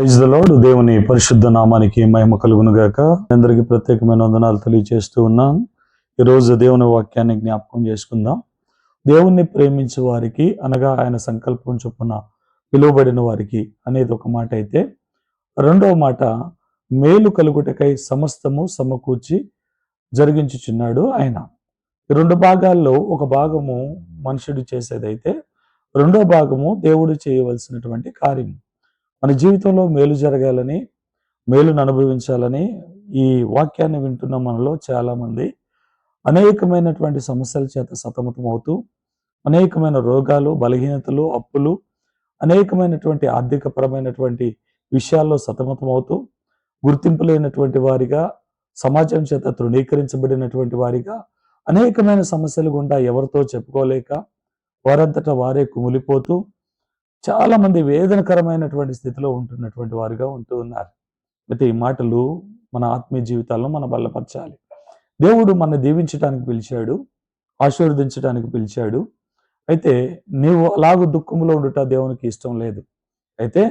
Load దేవుని పరిశుద్ధ నామానికి మహిమ కలుగును గాక. అందరికీ ప్రత్యేకమైన వందనాలు తెలియజేస్తూ ఉన్నాం. ఈరోజు దేవుని వాక్యాన్ని జ్ఞాపకం చేసుకుందాం. దేవుణ్ణి ప్రేమించే వారికి అనగా ఆయన సంకల్పం చొప్పున పిలువబడిన వారికి అనేది ఒక మాట అయితే రెండవ మాట మేలు కలుగుటకై సమస్తము సమకూర్చి జరిగించుచున్నాడు ఆయన. ఈ రెండు భాగాల్లో ఒక భాగము మనుషుడు చేసేదైతే రెండో భాగము దేవుడు చేయవలసినటువంటి కార్యం మన జీవితంలో మేలు జరగాలని మేలును అనుభవించాలని ఈ వాక్యాన్ని వింటున్న మనలో చాలామంది అనేకమైనటువంటి సమస్యల చేత సతమతం అవుతూ అనేకమైన రోగాలు బలహీనతలు అప్పులు అనేకమైనటువంటి ఆర్థికపరమైనటువంటి విషయాల్లో సతమతం అవుతూ గుర్తింపు లేనటువంటి వారిగా సమాజం చేత తృణీకరించబడినటువంటి వారిగా అనేకమైన సమస్యలు గుండా ఎవరితో చెప్పుకోలేక వారంతటా వారే కుమిలిపోతూ చాలా మంది వేదనకరమైనటువంటి స్థితిలో ఉంటున్నటువంటి వారుగా ఉంటూ ఉన్నారు. అయితే ఈ మాటలు మన ఆత్మీయ జీవితాల్లో మనం బలపరచాలి దేవుడు మన దీవించడానికి పిలిచాడు ఆశీర్వదించడానికి పిలిచాడు. అయితే నీవు అలాగూ దుఃఖంలో ఉండుట దేవునికి ఇష్టం లేదు. అయితే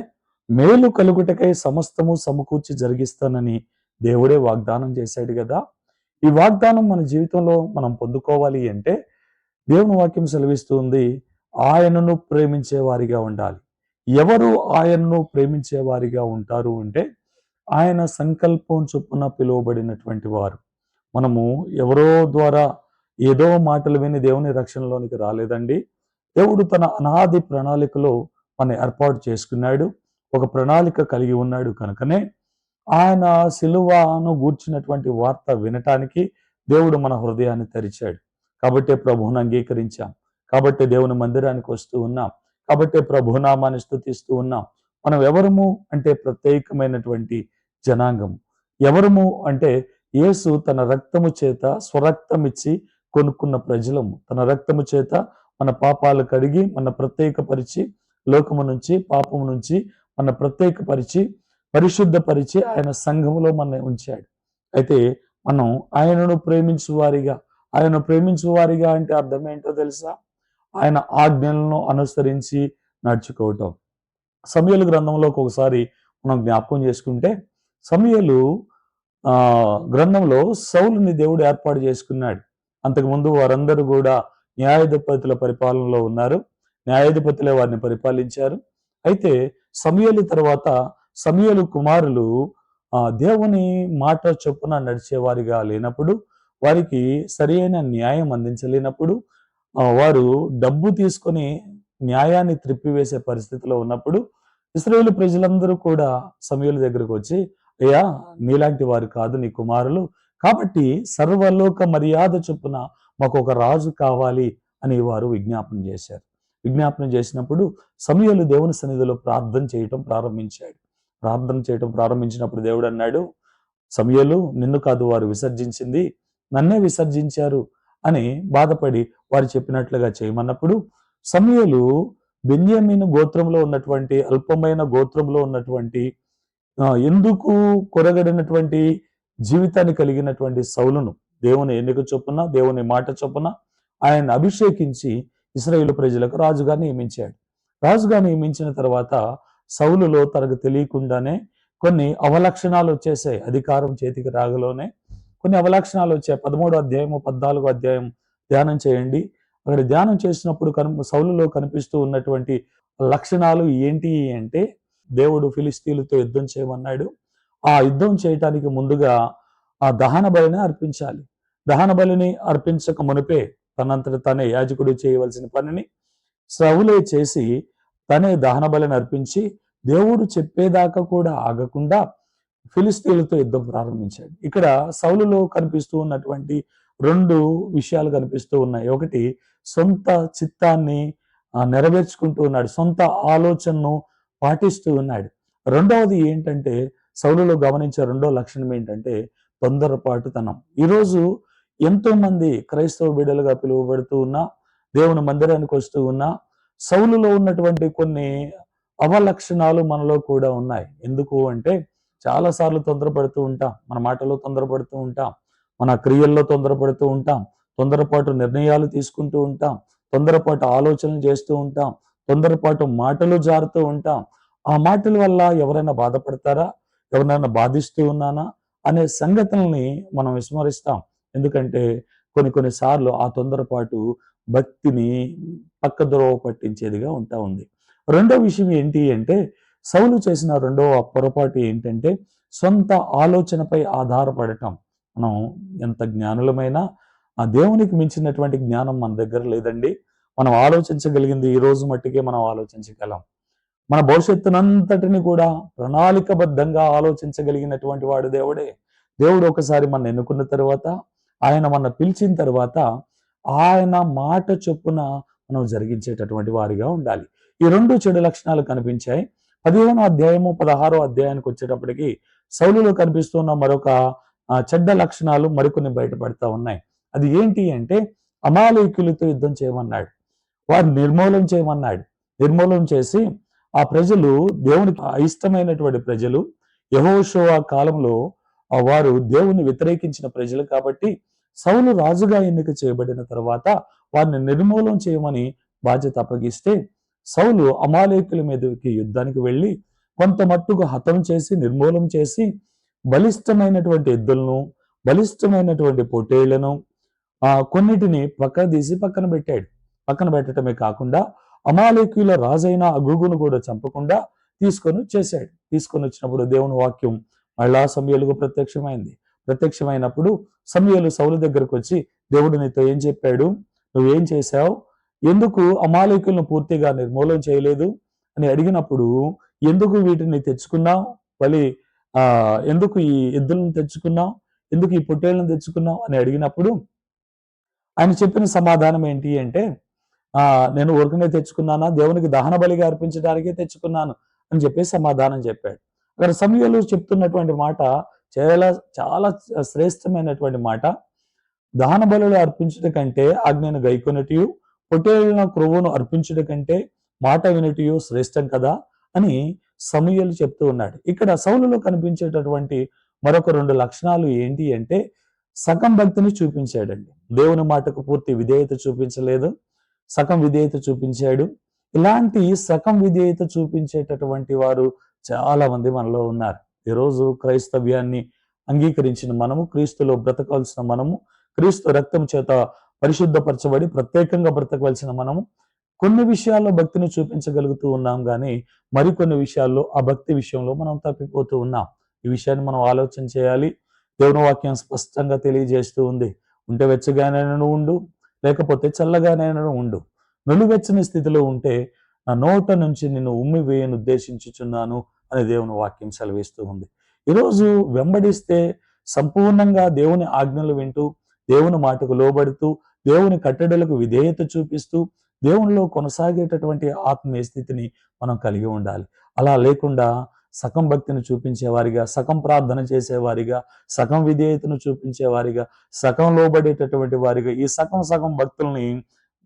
మేలు కలుగుటకై సమస్తము సమకూర్చి జరిగిస్తానని దేవుడే వాగ్దానం చేశాడు కదా. ఈ వాగ్దానం మన జీవితంలో మనం పొందుకోవాలి అంటే దేవుని వాక్యం సెలవిస్తుంది ఆయనను ప్రేమించేవారిగా ఉండాలి. ఎవరు ఆయనను ప్రేమించే వారిగా ఉంటారు అంటే ఆయన సంకల్పం చొప్పున పిలువబడినటువంటి వారు. మనము ఎవరో ద్వారా ఏదో మాటలు విని దేవుని రక్షణలోనికి రాలేదండి. దేవుడు తన అనాది ప్రణాళికలో మన ఏర్పాటు చేసుకున్నాడు. ఒక ప్రణాళిక కలిగి ఉన్నాడు కనుకనే ఆయన సిలువను గూర్చినటువంటి వార్త వినటానికి దేవుడు మన హృదయాన్ని తెరిచాడు. కాబట్టి ప్రభువును అంగీకరించాం. కాబట్టి దేవుని మందిరానికి వస్తూ ఉన్నాం. కాబట్టి ప్రభునామాన్ని స్థుతిస్తూ ఉన్నాం. మనం ఎవరము అంటే ప్రత్యేకమైనటువంటి జనాంగం ఎవరము అంటే యేసు తన రక్తము చేత స్వరక్తం ఇచ్చి కొనుక్కున్న ప్రజలము. తన రక్తము చేత మన పాపాలు కడిగి మన ప్రత్యేకపరిచి లోకము నుంచి పాపము నుంచి మన ప్రత్యేకపరిచి పరిశుద్ధపరిచి ఆయన సంఘములో మన ఉంచాడు. అయితే మనం ఆయనను ప్రేమించు వారిగా ఆయన ప్రేమించు వారిగా అంటే అర్థం ఏంటో తెలుసా? ఆయన ఆజ్ఞలను అనుసరించి నడుచుకోవటం. సమయలు గ్రంథంలోకి ఒకసారి మనం జ్ఞాపకం చేసుకుంటే సమయలు గ్రంథంలో సౌలుని దేవుడు ఏర్పాటు చేసుకున్నాడు. అంతకుముందు వారందరూ కూడా న్యాయాధిపతుల పరిపాలనలో ఉన్నారు. న్యాయాధిపతులే వారిని పరిపాలించారు. అయితే సమయలు తర్వాత సమయలు కుమారులు దేవుని మాట చొప్పున నడిచేవారిగా లేనప్పుడు వారికి సరైన న్యాయం అందించలేనప్పుడు వారు డబ్బు తీసుకొని న్యాయాన్ని త్రిప్పివేసే పరిస్థితిలో ఉన్నప్పుడు ఇస్రాయేల్ ప్రజలందరూ కూడా సమయుల దగ్గరకు వచ్చి అయ్యా నీలాంటి వారు కాదు నీ కుమారులు. కాబట్టి సర్వలోక మర్యాద చొప్పున మాకు ఒక రాజు కావాలి అని వారు విజ్ఞాపన చేశారు. విజ్ఞాపన చేసినప్పుడు సమయలు దేవుని సన్నిధిలో ప్రార్థన చేయటం ప్రారంభించాడు. ప్రార్థన చేయటం ప్రారంభించినప్పుడు దేవుడు అన్నాడు సమయలు నిన్ను కాదు వారు విసర్జించింది. నన్నే విసర్జించారు. అని బాధపడి వారు చెప్పినట్లుగా చేయమన్నప్పుడు సమయలు బెన్యామీను గోత్రంలో ఉన్నటువంటి అల్పమైన గోత్రంలో ఉన్నటువంటి ఎందుకు కొరగడినటువంటి జీవితాన్ని కలిగినటువంటి సౌలును దేవుని ఎన్నిక చొప్పున దేవుని మాట చొప్పున ఆయన అభిషేకించి ఇస్రాయేల్ ప్రజలకు రాజుగా నియమించాడు. రాజుగా నియమించిన తర్వాత సౌలులో తనకు తెలియకుండానే కొన్ని అవలక్షణాలు వచ్చేసాయి. అధికారం చేతికి రాగలోనే కొన్ని అవలక్షణాలు వచ్చాయి. పదమూడు అధ్యాయము పద్నాలుగో అధ్యాయం ధ్యానం చేయండి. అక్కడ ధ్యానం చేసినప్పుడు కను సౌలులో కనిపిస్తూ ఉన్నటువంటి లక్షణాలు ఏంటి అంటే దేవుడు ఫిలిస్తీన్లతో యుద్ధం చేయమన్నాడు. ఆ యుద్ధం చేయటానికి ముందుగా ఆ దహన బలిని అర్పించాలి. దహన బలిని అర్పించక మునిపే తనంతట తనే యాజకుడు చేయవలసిన పనిని సౌలే చేసి తనే దహన బలిని అర్పించి దేవుడు చెప్పేదాకా కూడా ఆగకుండా ఫిలిస్తీన్లతో యుద్ధం ప్రారంభించాడు. ఇక్కడ సౌలులో కనిపిస్తూ ఉన్నటువంటి రెండు విషయాలు కనిపిస్తూ ఉన్నాయి. ఒకటి సొంత చిత్తాన్ని నెరవేర్చుకుంటూ ఉన్నాడు. సొంత ఆలోచనను పాటిస్తూ ఉన్నాడు. రెండవది ఏంటంటే సౌలులో గమనించే రెండో లక్షణం ఏంటంటే తొందరపాటుతనం. ఈరోజు ఎంతో మంది క్రైస్తవ బిడ్డలుగా పిలువబడుతూ ఉన్నా దేవుని మందిరానికి వస్తూ ఉన్నా సౌలులో ఉన్నటువంటి కొన్ని అవలక్షణాలు మనలో కూడా ఉన్నాయి. ఎందుకు అంటే చాలా సార్లు తొందరపడుతూ ఉంటాం. మన మాటలో తొందరపడుతూ ఉంటాం. మన క్రియల్లో తొందరపడుతూ ఉంటాం. తొందరపాటు నిర్ణయాలు తీసుకుంటూ ఉంటాం. తొందరపాటు ఆలోచనలు చేస్తూ ఉంటాం. తొందరపాటు మాటలు జారుతూ ఉంటాం. ఆ మాటల వల్ల ఎవరైనా బాధపడతారా? ఎవరైనా బాధిస్తూ ఉన్నానా? అనే సంగతుల్ని మనం విస్మరిస్తాం. ఎందుకంటే కొన్ని కొన్ని సార్లు ఆ తొందరపాటు భక్తిని పక్కద్రోవ పట్టించేదిగా ఉంటా ఉంది. రెండో విషయం ఏంటి అంటే సౌలు చేసిన రెండవ పొరపాటు ఏంటంటే సొంత ఆలోచనపై ఆధారపడటం. మనం ఎంత జ్ఞానులమైనా ఆ దేవునికి మించినటువంటి జ్ఞానం మన దగ్గర లేదండి. మనం ఆలోచించగలిగింది ఈ రోజు మట్టికే మనం ఆలోచించగలం. మన భవిష్యత్తునంతటిని కూడా ప్రణాళికబద్ధంగా ఆలోచించగలిగినటువంటి వాడు దేవుడే. దేవుడు ఒకసారి మన ఎన్నుకున్న తర్వాత ఆయన మన పిలిచిన తర్వాత ఆయన మాట చొప్పున మనం జరిగించేటటువంటి వారిగా ఉండాలి. ఈ రెండు చెడు లక్షణాలు కనిపించాయి. పదిహేనో అధ్యాయము పదహారో అధ్యాయానికి వచ్చేటప్పటికి సౌలులో కనిపిస్తున్న మరొక చెడ్డ లక్షణాలు మరికొన్ని బయటపడతా ఉన్నాయి. అది ఏంటి అంటే అమాలయకులతో యుద్ధం చేయమన్నాడు. వారు నిర్మూలన చేయమన్నాడు. నిర్మూలన చేసి ఆ ప్రజలు దేవునికి ఇష్టమైనటువంటి ప్రజలు యహోషువ కాలంలో వారు దేవుని వ్యతిరేకించిన ప్రజలు కాబట్టి సౌలు రాజుగా ఎన్నిక చేయబడిన తర్వాత వారిని నిర్మూలన చేయమని బాధ్యత అప్పగిస్తే సౌలు అమాలేకుల మీదకి యుద్ధానికి వెళ్ళి కొంత మట్టుకు హతం చేసి నిర్మూలం చేసి బలిష్టమైనటువంటి ఎద్దులను బలిష్టమైనటువంటి పొట్టేళ్ళను కొన్నిటిని పక్కన తీసి పక్కన పెట్టాడు. పక్కన పెట్టడమే కాకుండా అమాలేకుల రాజైన అగుగును కూడా చంపకుండా తీసుకొని వచ్చేసాడు తీసుకొని వచ్చినప్పుడు దేవుని వాక్యం మళ్ళా సమయలకు ప్రత్యక్షమైంది. ప్రత్యక్షమైనప్పుడు సమయలు సౌలు దగ్గరకు వచ్చి దేవుడు నీతో ఏం చెప్పాడు? నువ్వేం చేశావు? ఎందుకు అమాలేకులను పూర్తిగా నిర్మూలన చేయలేదు అని అడిగినప్పుడు ఎందుకు వీటిని తెచ్చుకున్నాం మళ్ళీ ఆ ఎందుకు ఈ ఎద్దులను తెచ్చుకున్నావు? ఎందుకు ఈ పొట్టేళ్ళను తెచ్చుకున్నాం అని అడిగినప్పుడు ఆయన చెప్పిన సమాధానం ఏంటి అంటే ఆ నేను ఊరికనే తెచ్చుకున్నానా? దేవునికి దహన బలిగా అర్పించడానికే తెచ్చుకున్నాను అని చెప్పి సమాధానం చెప్పాడు. అక్కడ సమయంలో చెప్తున్నటువంటి మాట చాలా చాలా శ్రేష్టమైనటువంటి మాట. దహన బలులు అర్పించుట కంటే ఆజ్ఞను గైకొనటియు పొట్టేళ్ళ క్రొవ్వును అర్పించడం కంటే మాట వినటియు శ్రేష్టం కదా అని సమూయలు చెప్తూ ఉన్నాడు. ఇక్కడ సౌలులో కనిపించేటటువంటి మరొక రెండు లక్షణాలు ఏంటి అంటే సగం భక్తిని చూపించాడండి. దేవుని మాటకు పూర్తి విధేయత చూపించలేదు. సగం విధేయత చూపించాడు. ఇలాంటి సగం విధేయత చూపించేటటువంటి వారు చాలా మంది మనలో ఉన్నారు. ఈరోజు క్రైస్తవ్యాన్ని అంగీకరించిన మనము క్రీస్తులో బ్రతకాల్సిన మనము క్రీస్తు రక్తం చేత పరిశుద్ధపరచబడి ప్రత్యేకంగా బ్రతకవలసిన మనము కొన్ని విషయాల్లో భక్తిని చూపించగలుగుతూ ఉన్నాం కానీ మరికొన్ని విషయాల్లో ఆ భక్తి విషయంలో మనం తప్పిపోతూ ఉన్నాం. ఈ విషయాన్ని మనం ఆలోచన చేయాలి. దేవుని వాక్యం స్పష్టంగా తెలియజేస్తూ ఉంది. ఉంటే వెచ్చగానైనా ఉండు లేకపోతే చల్లగానైనా ఉండు. నులివెచ్చని స్థితిలో ఉంటే నా నోట నుంచి నిన్ను ఉమ్మి వేయను ఉద్దేశించుచున్నాను అని దేవుని వాక్యం సెలవిస్తూ ఉంది. ఈరోజు వెంబడిస్తే సంపూర్ణంగా దేవుని ఆజ్ఞలు వింటూ దేవుని మాటకు లోబడుతూ దేవుని కట్టడలకు విధేయత చూపిస్తూ దేవునిలో కొనసాగేటటువంటి ఆత్మీయ స్థితిని మనం కలిగి ఉండాలి. అలా లేకుండా సగం భక్తిని చూపించేవారిగా సగం ప్రార్థన చేసేవారిగా సగం విధేయతను చూపించేవారిగా సగం లోబడేటటువంటి వారిగా ఈ సగం సగం భక్తుల్ని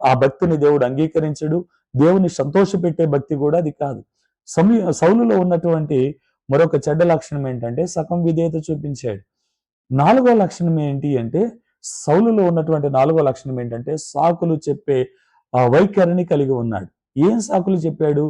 ఆ భక్తిని దేవుడు అంగీకరించడు. దేవుని సంతోషపెట్టే భక్తి కూడా అది కాదు. సమీ సౌలులో ఉన్నటువంటి మరొక చెడ్డ లక్షణం ఏంటంటే సగం విధేయత చూపించాడు. నాలుగో లక్షణం ఏంటి అంటే సౌలులో ఉన్నటువంటి నాలుగో లక్షణం ఏంటంటే సాకులు చెప్పే ఆ వైఖరిని కలిగి ఉన్నాడు. ఏం సాకులు చెప్పాడు?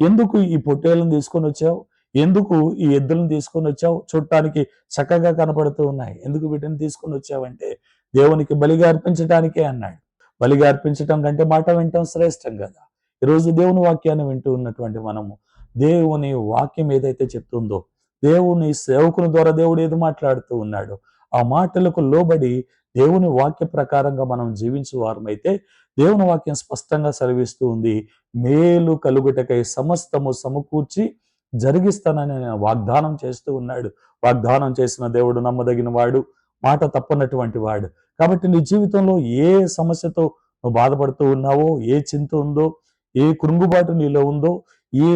ఎందుకు ఈ పొట్టేళ్ళను తీసుకొని వచ్చావు? ఎందుకు ఈ ఎద్దులను తీసుకొని వచ్చావు? చూడటానికి చక్కగా కనపడుతూ ఉన్నాయి. ఎందుకు వీటిని తీసుకొని వచ్చావంటే దేవునికి బలిగా అర్పించడానికే అన్నాడు. బలిగా అర్పించటం కంటే మాట వినటం శ్రేష్టం కదా. ఈరోజు దేవుని వాక్యాన్ని వింటూ ఉన్నటువంటి మనము దేవుని వాక్యం ఏదైతే చెప్తుందో దేవుని సేవకుని ద్వారా దేవుడు ఏది మాట్లాడుతూ ఉన్నాడో ఆ మాటలకు లోబడి దేవుని వాక్య ప్రకారంగా మనం జీవించే వారమైతే దేవుని వాక్యం స్పష్టంగా సెలవిస్తూ ఉంది మేలు కలుగుటకై సమస్తము సమకూర్చి జరిగిస్తానని వాగ్దానం చేస్తూ ఉన్నాడు. వాగ్దానం చేసిన దేవుడు నమ్మదగిన వాడు మాట తప్పనటువంటి వాడు. కాబట్టి నీ జీవితంలో ఏ సమస్యతో నువ్వు బాధపడుతూ ఉన్నావో ఏ చింత ఉందో ఏ కృంగుబాటు నీలో ఉందో ఏ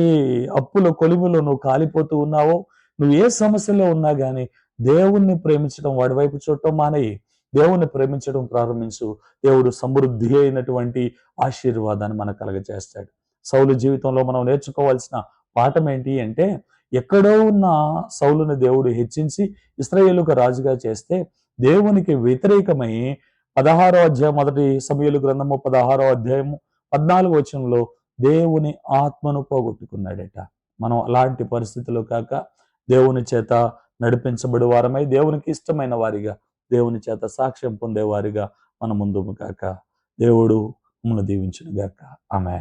అప్పుల కొలిమిలో నువ్వు కాలిపోతూ ఉన్నావో నువ్వు ఏ సమస్యలో ఉన్నా కానీ దేవుణ్ణి ప్రేమించడం వాడి వైపు చూడటం మానేయి. దేవుణ్ణి ప్రేమించడం ప్రారంభించు. దేవుడు సమృద్ధి అయినటువంటి ఆశీర్వాదాన్ని మనకు కలగజేస్తాడు. సౌలు జీవితంలో మనం నేర్చుకోవాల్సిన పాఠం ఏంటి అంటే ఎక్కడో ఉన్న సౌలుని దేవుడు హెచ్చించి ఇస్రాయేలుకు రాజుగా చేస్తే దేవునికి వ్యతిరేకమై పదహారో అధ్యాయం మొదటి సమయలు గ్రంథము పదహారో అధ్యాయము పద్నాలుగు వచనంలో దేవుని ఆత్మను పోగొట్టుకున్నాడట. మనం అలాంటి పరిస్థితులు కాక దేవుని చేత నడిపించబడి వారమై దేవునికి ఇష్టమైన వారిగా దేవుని చేత సాక్ష్యం పొందేవారిగా మన ముందు కాక దేవుడు మమ్మల్ని దీవించిన గాక. ఆమె